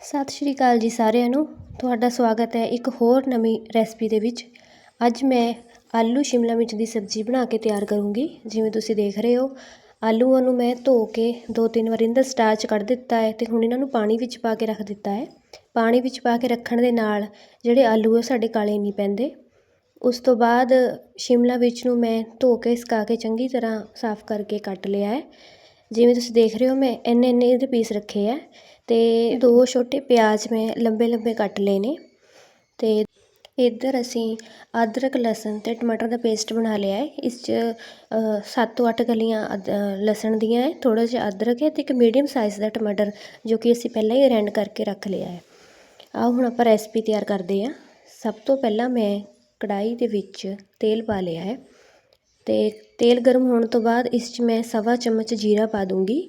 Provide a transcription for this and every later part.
ਸਤਿ ਸ਼੍ਰੀ ਅਕਾਲ ਜੀ ਸਾਰਿਆਂ ਨੂੰ। ਤੁਹਾਡਾ ਸਵਾਗਤ ਹੈ ਇੱਕ ਹੋਰ ਨਵੀਂ ਰੈਸਪੀ ਦੇ ਵਿੱਚ। ਅੱਜ ਮੈਂ ਆਲੂ ਸ਼ਿਮਲਾ ਮਿਰਚ ਦੀ ਸਬਜ਼ੀ ਬਣਾ ਕੇ ਤਿਆਰ ਕਰੂੰਗੀ। ਜਿਵੇਂ ਤੁਸੀਂ ਦੇਖ ਰਹੇ ਹੋ, ਆਲੂਆਂ ਨੂੰ ਮੈਂ ਧੋ ਕੇ ਦੋ ਤਿੰਨ ਵਾਰ ਇਹਨਾਂ ਦਾ ਸਟਾਰਚ ਕੱਢ ਦਿੱਤਾ ਹੈ ਤੇ ਹੁਣ ਇਹਨਾਂ ਨੂੰ ਪਾਣੀ ਵਿੱਚ ਪਾ ਕੇ ਰੱਖ ਦਿੱਤਾ ਹੈ। ਪਾਣੀ ਵਿੱਚ ਪਾ ਕੇ ਰੱਖਣ ਦੇ ਨਾਲ ਜਿਹੜੇ ਆਲੂ ਹੈ ਸਾਡੇ ਕਾਲੇ ਨਹੀਂ ਪੈਂਦੇ। ਉਸ ਤੋਂ ਬਾਅਦ ਸ਼ਿਮਲਾ ਮਿਰਚ ਨੂੰ ਮੈਂ ਧੋ ਕੇ, ਸੁਕਾ ਕੇ ਚੰਗੀ ਤਰ੍ਹਾਂ ਸਾਫ਼ ਕਰਕੇ ਕੱਟ ਲਿਆ ਹੈ। ਜਿਵੇਂ ਤੁਸੀਂ ਦੇਖ ਰਹੇ ਹੋ, ਮੈਂ ਇੰਨੇ ਇੰਨੇ ਇਹਦੇ ਪੀਸ ਰੱਖੇ ਹੈ ਅਤੇ ਦੋ ਛੋਟੇ ਪਿਆਜ਼ ਮੈਂ ਲੰਬੇ ਲੰਬੇ ਕੱਟ ਲਏ ਨੇ ਅਤੇ ਇੱਧਰ ਅਸੀਂ ਅਦਰਕ, ਲਸਣ ਅਤੇ ਟਮਾਟਰ ਦਾ ਪੇਸਟ ਬਣਾ ਲਿਆ ਹੈ। ਇਸ 'ਚ ਸੱਤ ਤੋਂ ਅੱਠ ਕਲੀਆਂ ਲਸਣ ਦੀਆਂ ਹੈ, ਥੋੜ੍ਹਾ ਜਿਹਾ ਅਦਰਕ ਹੈ ਅਤੇ ਇੱਕ ਮੀਡੀਅਮ ਸਾਈਜ਼ ਦਾ ਟਮਾਟਰ ਜੋ ਕਿ ਅਸੀਂ ਪਹਿਲਾਂ ਹੀ ਰੈਂਡ ਕਰਕੇ ਰੱਖ ਲਿਆ ਹੈ। ਆਓ ਹੁਣ ਆਪਾਂ ਰੈਸਪੀ ਤਿਆਰ ਕਰਦੇ ਹਾਂ। ਸਭ ਤੋਂ ਪਹਿਲਾਂ ਮੈਂ ਕੜਾਹੀ ਦੇ ਵਿੱਚ ਤੇਲ ਪਾ ਲਿਆ ਹੈ। ਅਤੇ ਤੇਲ ਗਰਮ ਹੋਣ ਤੋਂ ਬਾਅਦ ਇਸ 'ਚ ਮੈਂ ਸਵਾ ਚਮਚ ਜੀਰਾ ਪਾ ਦੂੰਗੀ।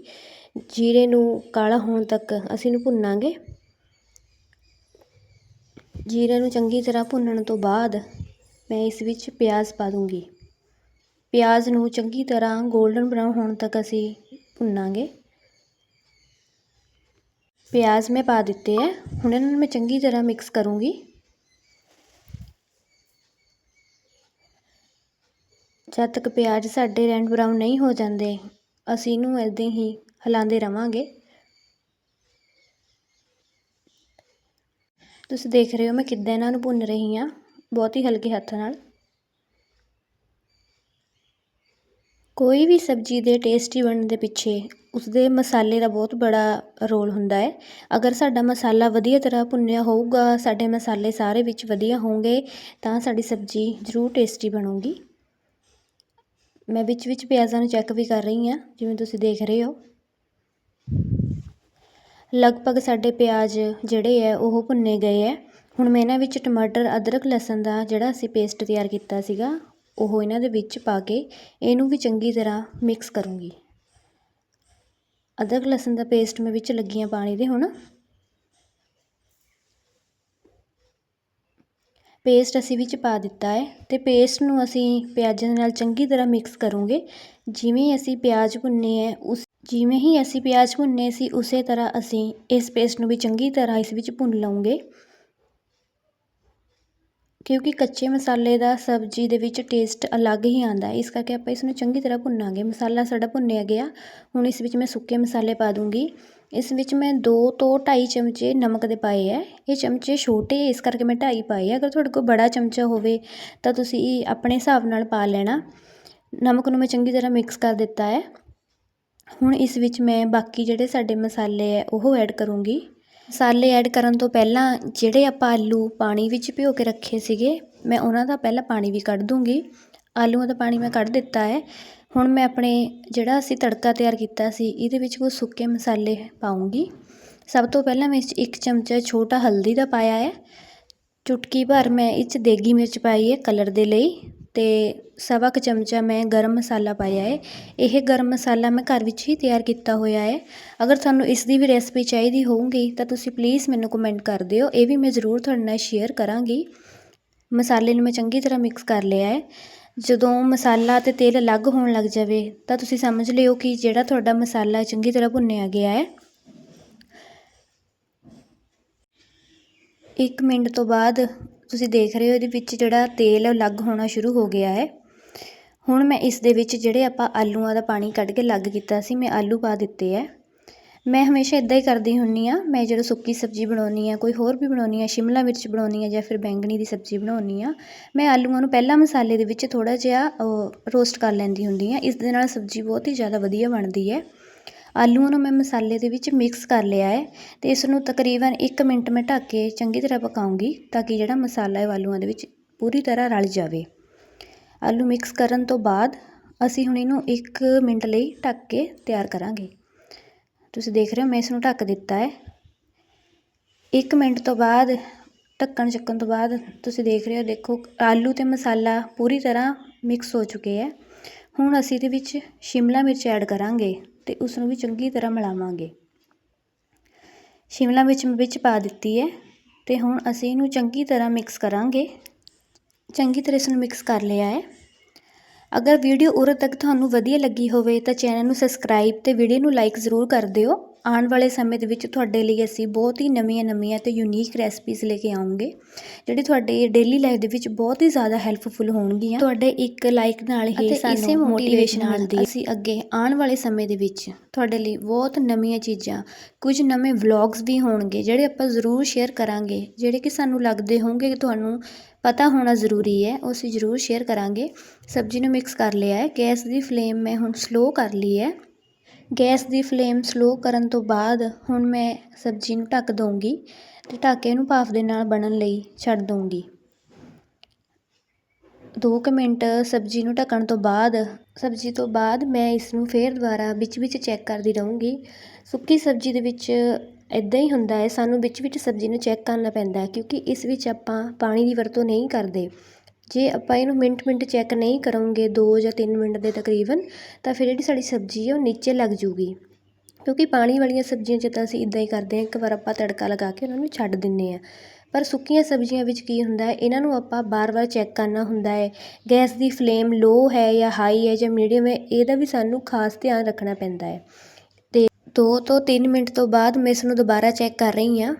ਜੀਰੇ ਨੂੰ ਕਾਲਾ ਹੋਣ ਤੱਕ ਅਸੀਂ ਇਹਨੂੰ ਭੁੰਨਾਂਗੇ। ਜੀਰੇ ਨੂੰ ਚੰਗੀ ਤਰ੍ਹਾਂ ਭੁੰਨਣ ਤੋਂ ਬਾਅਦ ਮੈਂ ਇਸ ਵਿੱਚ ਪਿਆਜ਼ ਪਾ ਦੂੰਗੀ। ਪਿਆਜ਼ ਨੂੰ ਚੰਗੀ ਤਰ੍ਹਾਂ 골ਡਨ ਬਰਾਊਨ ਹੋਣ ਤੱਕ ਅਸੀਂ ਭੁੰਨਾਂਗੇ। ਪਿਆਜ਼ ਮੈਂ ਪਾ ਦਿੱਤੇ ਹੈ ਹੁਣ ਇਹਨਾਂ ਨੂੰ ਮੈਂ ਚੰਗੀ ਤਰ੍ਹਾਂ ਮਿਕਸ ਕਰੂੰਗੀ। ਜਦ ਤੱਕ ਪਿਆਜ਼ ਸਾਡੇ ਰੈਂਡ ਬਰਾਊਨ ਨਹੀਂ ਹੋ ਜਾਂਦੇ, ਅਸੀਂ ਇਹਨੂੰ ਇੱਦਾਂ ਹੀ ਹਿਲਾਉਂਦੇ ਰਵਾਂਗੇ। ਤੁਸੀਂ ਦੇਖ ਰਹੇ ਹੋ ਮੈਂ ਕਿੱਦਾਂ ਇਹਨਾਂ ਨੂੰ ਭੁੰਨ ਰਹੀ ਹਾਂ, ਬਹੁਤ ਹੀ ਹਲਕੇ ਹੱਥ ਨਾਲ। ਕੋਈ ਵੀ ਸਬਜ਼ੀ ਦੇ ਟੇਸਟੀ ਬਣਨ ਦੇ ਪਿੱਛੇ ਉਸਦੇ ਮਸਾਲੇ ਦਾ ਬਹੁਤ ਬੜਾ ਰੋਲ ਹੁੰਦਾ ਹੈ। ਅਗਰ ਸਾਡਾ ਮਸਾਲਾ ਵਧੀਆ ਤਰ੍ਹਾਂ ਭੁੰਨਿਆ ਹੋਊਗਾ, ਸਾਡੇ ਮਸਾਲੇ ਸਾਰੇ ਵਿੱਚ ਵਧੀਆ ਹੋਣਗੇ, ਤਾਂ ਸਾਡੀ ਸਬਜ਼ੀ ਜ਼ਰੂਰ ਟੇਸਟੀ ਬਣੂਗੀ। ਮੈਂ ਵਿੱਚ ਵਿੱਚ ਪਿਆਜ਼ਾਂ ਨੂੰ ਚੈੱਕ ਵੀ ਕਰ ਰਹੀ ਹਾਂ, ਜਿਵੇਂ ਤੁਸੀਂ ਦੇਖ ਰਹੇ ਹੋ। ਲਗਭਗ ਸਾਡੇ ਪਿਆਜ਼ ਜਿਹੜੇ ਹੈ, ਉਹ ਭੁੰਨੇ ਗਏ ਹੈ। ਹੁਣ ਮੈਂ ਇਹਨਾਂ ਵਿੱਚ ਟਮਾਟਰ, ਅਦਰਕ, ਲਸਣ ਦਾ ਜਿਹੜਾ ਅਸੀਂ ਪੇਸਟ ਤਿਆਰ ਕੀਤਾ ਸੀਗਾ, ਉਹ ਇਹਨਾਂ ਦੇ ਵਿੱਚ ਪਾ ਕੇ ਇਹਨੂੰ ਵੀ ਚੰਗੀ ਤਰ੍ਹਾਂ ਮਿਕਸ ਕਰੂੰਗੀ। ਅਦਰਕ, ਲਸਣ ਦਾ ਪੇਸਟ ਮੈਂ ਵਿੱਚ ਲੱਗੀਆਂ ਪਾਣੀ ਦੇ ਹੁਣ। ਪੇਸਟ ਅਸੀਂ ਵਿੱਚ ਪਾ ਦਿੱਤਾ ਹੈ ਅਤੇ ਪੇਸਟ ਨੂੰ ਅਸੀਂ ਪਿਆਜ਼ਾਂ ਦੇ ਨਾਲ ਚੰਗੀ ਤਰ੍ਹਾਂ ਮਿਕਸ ਕਰੂੰਗੇ। ਜਿਵੇਂ ਅਸੀਂ ਪਿਆਜ਼ ਭੁੰਨੇ ਹੈ, ਉਸ ਜਿਵੇਂ ਹੀ ਅਸੀਂ ਪਿਆਜ਼ ਭੁੰਨੇ ਸੀ, ਉਸੇ ਤਰ੍ਹਾਂ ਅਸੀਂ ਇਸ ਪੇਸਟ ਨੂੰ ਵੀ ਚੰਗੀ ਤਰ੍ਹਾਂ ਇਸ ਵਿੱਚ ਭੁੰਨ ਲਵਾਂਗੇ। ਕਿਉਂਕਿ ਕੱਚੇ ਮਸਾਲੇ ਦਾ ਸਬਜ਼ੀ ਦੇ ਵਿੱਚ ਟੇਸਟ ਅਲੱਗ ਹੀ ਆਉਂਦਾ ਇਸ ਕਰਕੇ ਆਪਾਂ ਇਸ ਨੂੰ ਚੰਗੀ ਤਰ੍ਹਾਂ ਭੁੰਨਾਂਗੇ। ਮਸਾਲਾ ਸਾਡਾ ਭੁੰਨਿਆ ਗਿਆ, ਹੁਣ ਇਸ ਵਿੱਚ ਮੈਂ ਸੁੱਕੇ ਮਸਾਲੇ ਪਾ ਦੂੰਗੀ। ਇਸ ਵਿੱਚ ਮੈਂ ਦੋ ਤੋਂ ਢਾਈ ਚਮਚੇ ਨਮਕ ਦੇ ਪਾਏ ਹੈ ਇਹ ਚਮਚੇ ਛੋਟੇ ਇਸ ਕਰਕੇ ਮੈਂ ਢਾਈ ਪਾਏ ਹੈ ਅਗਰ ਤੁਹਾਡੇ ਕੋਲ ਬੜਾ ਚਮਚਾ ਹੋਵੇ ਤਾਂ ਤੁਸੀਂ ਆਪਣੇ ਹਿਸਾਬ ਨਾਲ ਪਾ ਲੈਣਾ। ਨਮਕ ਨੂੰ ਮੈਂ ਚੰਗੀ ਤਰ੍ਹਾਂ ਮਿਕਸ ਕਰ ਦਿੱਤਾ ਹੈ ਹੁਣ ਇਸ ਵਿੱਚ ਮੈਂ ਬਾਕੀ ਜਿਹੜੇ ਸਾਡੇ ਮਸਾਲੇ ਹੈ ਉਹ ਐਡ ਕਰੂੰਗੀ। ਮਸਾਲੇ ਐਡ ਕਰਨ ਤੋਂ ਪਹਿਲਾਂ ਜਿਹੜੇ ਆਪਾਂ ਆਲੂ ਪਾਣੀ ਵਿੱਚ ਭਿਓ ਕੇ ਰੱਖੇ ਸੀਗੇ, ਮੈਂ ਉਹਨਾਂ ਦਾ ਪਹਿਲਾਂ ਪਾਣੀ ਵੀ ਕੱਢ ਦੂੰਗੀ। ਆਲੂਆਂ ਦਾ ਪਾਣੀ ਮੈਂ ਕੱਢ ਦਿੱਤਾ ਹੈ ਹੁਣ ਮੈਂ ਆਪਣੇ ਜਿਹੜਾ ਅਸੀਂ ਤੜਕਾ ਤਿਆਰ ਕੀਤਾ ਸੀ, ਇਹਦੇ ਵਿੱਚ ਕੁਝ ਸੁੱਕੇ ਮਸਾਲੇ ਪਾਊਂਗੀ ਸਭ ਤੋਂ ਪਹਿਲਾਂ ਮੈਂ ਇਸ 'ਚ ਇੱਕ ਚਮਚਾ ਛੋਟਾ ਹਲਦੀ ਦਾ ਪਾਇਆ ਹੈ। ਚੁਟਕੀ ਭਰ ਮੈਂ ਇਹ 'ਚ ਦੇਗੀ ਮਿਰਚ ਪਾਈ ਹੈ ਕਲਰ ਦੇ ਲਈ ਅਤੇ ਸਵਾ ਕੁ ਚਮਚਾ ਮੈਂ ਗਰਮ ਮਸਾਲਾ ਪਾਇਆ ਹੈ। ਇਹ ਗਰਮ ਮਸਾਲਾ ਮੈਂ ਘਰ ਵਿੱਚ ਹੀ ਤਿਆਰ ਕੀਤਾ ਹੋਇਆ ਹੈ। ਅਗਰ ਤੁਹਾਨੂੰ ਇਸ ਦੀ ਵੀ ਰੈਸਪੀ ਚਾਹੀਦੀ ਹੋਊਗੀ ਤਾਂ ਤੁਸੀਂ ਪਲੀਜ਼ ਮੈਨੂੰ ਕਮੈਂਟ ਕਰ ਦਿਓ, ਇਹ ਵੀ ਮੈਂ ਜ਼ਰੂਰ ਤੁਹਾਡੇ ਨਾਲ ਸ਼ੇਅਰ ਕਰਾਂਗੀ। ਮਸਾਲੇ ਨੂੰ ਮੈਂ ਚੰਗੀ ਤਰ੍ਹਾਂ ਮਿਕਸ ਕਰ ਲਿਆ ਹੈ। ਜਦੋਂ ਮਸਾਲਾ ਅਤੇ ਤੇਲ ਅਲੱਗ ਹੋਣ ਲੱਗ ਜਾਵੇ, ਤਾਂ ਤੁਸੀਂ ਸਮਝ ਲਿਓ ਕਿ ਜਿਹੜਾ ਤੁਹਾਡਾ ਮਸਾਲਾ ਚੰਗੀ ਤਰ੍ਹਾਂ ਭੁੰਨਿਆ ਗਿਆ ਹੈ। ਇੱਕ ਮਿੰਟ ਤੋਂ ਬਾਅਦ ਤੁਸੀਂ ਦੇਖ ਰਹੇ ਹੋ ਇਹਦੇ ਵਿੱਚ ਜਿਹੜਾ ਤੇਲ ਅਲੱਗ ਹੋਣਾ ਸ਼ੁਰੂ ਹੋ ਗਿਆ ਹੈ। ਹੁਣ ਮੈਂ ਇਸ ਦੇ ਵਿੱਚ ਜਿਹੜੇ ਆਪਾਂ ਆਲੂਆਂ ਦਾ ਪਾਣੀ ਕੱਢ ਕੇ ਅਲੱਗ ਕੀਤਾ ਸੀ, ਮੈਂ ਆਲੂ ਪਾ ਦਿੱਤੇ ਹੈ। ਮੈਂ ਹਮੇਸ਼ਾ ਇਦਾਂ ਹੀ ਕਰਦੀ ਹੁੰਨੀ ਆ ਮੈਂ ਜਦੋਂ ਸੁੱਕੀ ਸਬਜ਼ੀ ਬਣਾਉਣੀ ਆ ਕੋਈ ਹੋਰ ਵੀ ਬਣਾਉਣੀ ਆ ਸ਼ਿਮਲਾ ਮਿਰਚ ਬਣਾਉਣੀ ਆ ਜਾਂ ਫਿਰ ਬੈਂਗਣੀ ਦੀ ਸਬਜ਼ੀ ਬਣਾਉਣੀ ਆ ਮੈਂ ਆਲੂਆਂ ਨੂੰ ਪਹਿਲਾਂ ਮਸਾਲੇ ਦੇ ਵਿੱਚ ਥੋੜਾ ਜਿਹਾ ਰੋਸਟ ਕਰ ਲੈਂਦੀ ਹੁੰਦੀ ਆ ਇਸ ਦੇ ਨਾਲ ਸਬਜ਼ੀ ਬਹੁਤ ਹੀ ਜ਼ਿਆਦਾ ਵਧੀਆ ਬਣਦੀ ਹੈ। ਆਲੂਆਂ ਨੂੰ ਮੈਂ ਮਸਾਲੇ ਦੇ ਵਿੱਚ ਮਿਕਸ ਕਰ ਲਿਆ ਹੈ ਤੇ ਇਸ ਨੂੰ ਤਕਰੀਬਨ 1 ਮਿੰਟ ਮੈਂ ਢੱਕ ਕੇ ਚੰਗੀ ਤਰ੍ਹਾਂ ਪਕਾਉਂਗੀ ਤਾਂ ਕਿ ਜਿਹੜਾ ਮਸਾਲਾ ਹੈ ਆਲੂਆਂ ਦੇ ਵਿੱਚ ਪੂਰੀ ਤਰ੍ਹਾਂ ਰਲ ਜਾਵੇ। ਆਲੂ ਮਿਕਸ ਕਰਨ ਤੋਂ ਬਾਅਦ ਅਸੀਂ ਹੁਣ ਇਹਨੂੰ 1 ਮਿੰਟ ਲਈ ਢੱਕ ਕੇ ਤਿਆਰ ਕਰਾਂਗੇ। ਤੁਸੀਂ ਦੇਖ ਰਹੇ ਹੋ, ਮੈਂ ਇਸ ਨੂੰ ਢੱਕ ਦਿੱਤਾ ਹੈ। 1 ਮਿੰਟ ਤੋਂ ਬਾਅਦ, ਢੱਕਣ ਚੱਕਣ ਤੋਂ ਬਾਅਦ ਤੁਸੀਂ ਦੇਖ ਰਹੇ ਹੋ, ਦੇਖੋ, ਆਲੂ ਤੇ ਮਸਾਲਾ ਪੂਰੀ ਤਰ੍ਹਾਂ ਮਿਕਸ ਹੋ ਚੁੱਕੇ ਹੈ। ਹੁਣ ਅਸੀਂ ਇਹਦੇ ਵਿੱਚ ਸ਼ਿਮਲਾ ਮਿਰਚ ਐਡ ਕਰਾਂਗੇ ਤੇ ਉਸ ਨੂੰ ਵੀ ਚੰਗੀ ਤਰ੍ਹਾਂ ਮਿਲਾਵਾਂਗੇ। ਸ਼ਿਮਲਾ ਮਿਰਚ ਵਿੱਚ ਪਾ ਦਿੱਤੀ ਹੈ ਤੇ ਹੁਣ ਅਸੀਂ ਇਹਨੂੰ ਚੰਗੀ ਤਰ੍ਹਾਂ ਮਿਕਸ ਕਰਾਂਗੇ। ਚੰਗੀ ਤਰ੍ਹਾਂ ਇਸ ਨੂੰ ਮਿਕਸ ਕਰ ਲਿਆ ਹੈ। ਅਗਰ ਵੀਡੀਓ ਉਰੇ ਤੱਕ ਤੁਹਾਨੂੰ ਵਧੀਆ ਲੱਗੀ ਹੋਵੇ ਤਾਂ ਚੈਨਲ ਨੂੰ ਸਬਸਕ੍ਰਾਈਬ ਤੇ ਵੀਡੀਓ ਨੂੰ ਲਾਈਕ ਜ਼ਰੂਰ ਕਰ ਦਿਓ। ਆਉਣ ਵਾਲੇ ਸਮੇਂ ਦੇ ਵਿੱਚ ਤੁਹਾਡੇ ਲਈ ਅਸੀਂ ਬਹੁਤ ਹੀ ਨਵੀਆਂ ਨਵੀਆਂ ਅਤੇ ਯੂਨੀਕ ਰੈਸਪੀਜ਼ ਲੈ ਕੇ ਆਉਂਗੇ ਜਿਹੜੀ ਤੁਹਾਡੇ ਡੇਲੀ ਲਾਈਫ ਦੇ ਵਿੱਚ ਬਹੁਤ ਹੀ ਜ਼ਿਆਦਾ ਹੈਲਪਫੁਲ ਹੋਣਗੀਆਂ। ਤੁਹਾਡੇ ਇੱਕ ਲਾਈਕ ਨਾਲ ਹੀ ਸਾਨੂੰ ਮੋਟੀਵੇਸ਼ਨ ਮਿਲਦੀ ਅਸੀਂ ਅੱਗੇ ਆਉਣ ਵਾਲੇ ਸਮੇਂ ਦੇ ਵਿੱਚ ਤੁਹਾਡੇ ਲਈ ਬਹੁਤ ਨਵੀਆਂ ਚੀਜ਼ਾਂ ਕੁਝ ਨਵੇਂ ਵਲੌਗਸ ਵੀ ਹੋਣਗੇ ਜਿਹੜੇ ਆਪਾਂ ਜ਼ਰੂਰ ਸ਼ੇਅਰ ਕਰਾਂਗੇ ਜਿਹੜੇ ਕਿ ਸਾਨੂੰ ਲੱਗਦੇ ਹੋਣਗੇ ਕਿ ਤੁਹਾਨੂੰ ਪਤਾ ਹੋਣਾ ਜ਼ਰੂਰੀ ਹੈ, ਉਹ ਅਸੀਂ ਜ਼ਰੂਰ ਸ਼ੇਅਰ ਕਰਾਂਗੇ। ਸਬਜ਼ੀ ਨੂੰ ਮਿਕਸ ਕਰ ਲਿਆ ਹੈ। ਗੈਸ ਦੀ ਫਲੇਮ ਮੈਂ ਹੁਣ ਸਲੋ ਕਰ ਲਈ ਹੈ। ਗੈਸ ਦੀ ਫਲੇਮ ਸਲੋ ਕਰਨ ਤੋਂ ਬਾਅਦ ਹੁਣ ਮੈਂ ਸਬਜ਼ੀ ਨੂੰ ਢੱਕ ਦਊਂਗੀ ਤੇ ਢੱਕ ਕੇ ਇਹਨੂੰ ਭਾਫ ਦੇ ਨਾਲ ਬਣਨ ਲਈ ਛੱਡ ਦਊਂਗੀ। ਦੋ ਕੁ ਮਿੰਟ ਸਬਜ਼ੀ ਨੂੰ ਢੱਕਣ ਤੋਂ ਬਾਅਦ, ਸਬਜ਼ੀ ਤੋਂ ਬਾਅਦ ਮੈਂ ਇਸ ਨੂੰ ਫੇਰ ਦੁਬਾਰਾ ਵਿੱਚ ਵਿੱਚ ਚੈੱਕ ਕਰਦੀ ਰਹੂੰਗੀ। ਸੁੱਕੀ ਸਬਜ਼ੀ ਦੇ ਵਿੱਚ ਇੱਦਾਂ ਹੀ ਹੁੰਦਾ ਹੈ, ਸਾਨੂੰ ਵਿੱਚ ਵਿੱਚ ਸਬਜ਼ੀ ਨੂੰ ਚੈੱਕ ਕਰਨਾ ਪੈਂਦਾ ਹੈ, ਕਿਉਂਕਿ ਇਸ ਵਿੱਚ ਆਪਾਂ ਪਾਣੀ ਦੀ ਵਰਤੋਂ ਨਹੀਂ ਕਰਦੇ। ਜੇ ਆਪਾਂ ਇਹਨੂੰ ਮਿੰਟ ਮਿੰਟ ਚੈੱਕ ਨਹੀਂ ਕਰੋਂਗੇ, ਦੋ ਜਾਂ ਤਿੰਨ ਮਿੰਟ ਦੇ ਤਕਰੀਬਨ, ਤਾਂ ਫਿਰ ਜਿਹੜੀ ਸਾਡੀ ਸਬਜ਼ੀ ਹੈ ਉਹ ਨੀਚੇ ਲੱਗ ਜੂਗੀ। ਕਿਉਂਕਿ ਪਾਣੀ ਵਾਲੀਆਂ ਸਬਜ਼ੀਆਂ 'ਚ ਤਾਂ ਅਸੀਂ ਇੱਦਾਂ ਹੀ ਕਰਦੇ ਹਾਂ, ਇੱਕ ਵਾਰ ਆਪਾਂ ਤੜਕਾ ਲਗਾ ਕੇ ਉਹਨਾਂ ਨੂੰ ਛੱਡ ਦਿੰਦੇ ਹਾਂ। ਪਰ ਸੁੱਕੀਆਂ ਸਬਜ਼ੀਆਂ ਵਿੱਚ ਕੀ ਹੁੰਦਾ ਹੈ, ਇਹਨਾਂ ਨੂੰ ਆਪਾਂ ਬਾਰ-ਬਾਰ ਚੈੱਕ ਕਰਨਾ ਹੁੰਦਾ ਹੈ। ਗੈਸ ਦੀ ਫਲੇਮ ਲੋ ਹੈ ਜਾਂ ਹਾਈ ਹੈ ਜਾਂ ਮੀਡੀਅਮ ਹੈ, ਇਹਦਾ ਵੀ ਸਾਨੂੰ ਖਾਸ ਧਿਆਨ ਰੱਖਣਾ ਪੈਂਦਾ ਹੈ। ਦੋ ਤੋਂ ਤਿੰਨ ਮਿੰਟ ਤੋਂ ਬਾਅਦ ਮੈਂ ਇਸ ਨੂੰ ਦੁਬਾਰਾ ਚੈੱਕ ਕਰ ਰਹੀ ਹਾਂ।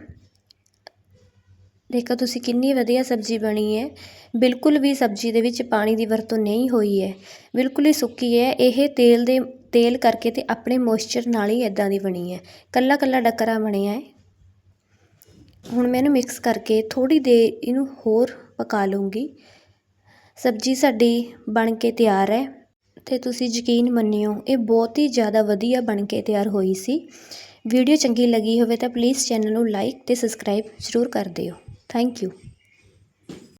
ਦੇਖੋ ਤੁਸੀਂ ਕਿੰਨੀ ਵਧੀਆ ਸਬਜ਼ੀ ਬਣੀ ਹੈ। ਬਿਲਕੁਲ ਵੀ ਸਬਜ਼ੀ ਦੇ ਵਿੱਚ ਪਾਣੀ ਦੀ ਵਰਤੋਂ ਨਹੀਂ ਹੋਈ ਹੈ। ਬਿਲਕੁਲ ਹੀ ਸੁੱਕੀ ਹੈ। ਇਹ ਤੇਲ ਦੇ, ਤੇਲ ਕਰਕੇ ਤੇ ਆਪਣੇ ਮੋਇਸਚਰ ਨਾਲ ਹੀ ਇਦਾਂ ਦੀ ਬਣੀ ਹੈ। ਕੱਲਾ ਕੱਲਾ ਡੱਕਰਾ ਬਣਿਆ ਹੈ। ਹੁਣ ਮੈਂ ਇਹਨੂੰ ਮਿਕਸ ਕਰਕੇ ਥੋੜੀ ਦੇਰ ਇਹਨੂੰ ਹੋਰ ਪਕਾ ਲੂੰਗੀ ਸਬਜ਼ੀ ਸਾਡੀ ਬਣ ਕੇ ਤਿਆਰ ਹੈ। ਅਤੇ ਤੁਸੀਂ ਯਕੀਨ ਮੰਨਿਓ, ਇਹ ਬਹੁਤ ਹੀ ਜ਼ਿਆਦਾ ਵਧੀਆ ਬਣ ਕੇ ਤਿਆਰ ਹੋਈ ਸੀ। ਵੀਡੀਓ ਚੰਗੀ ਲੱਗੀ ਹੋਵੇ ਤਾਂ ਪਲੀਜ਼ ਚੈਨਲ ਨੂੰ ਲਾਈਕ ਅਤੇ ਸਬਸਕ੍ਰਾਈਬ ਜ਼ਰੂਰ ਕਰ ਦਿਓ। Thank you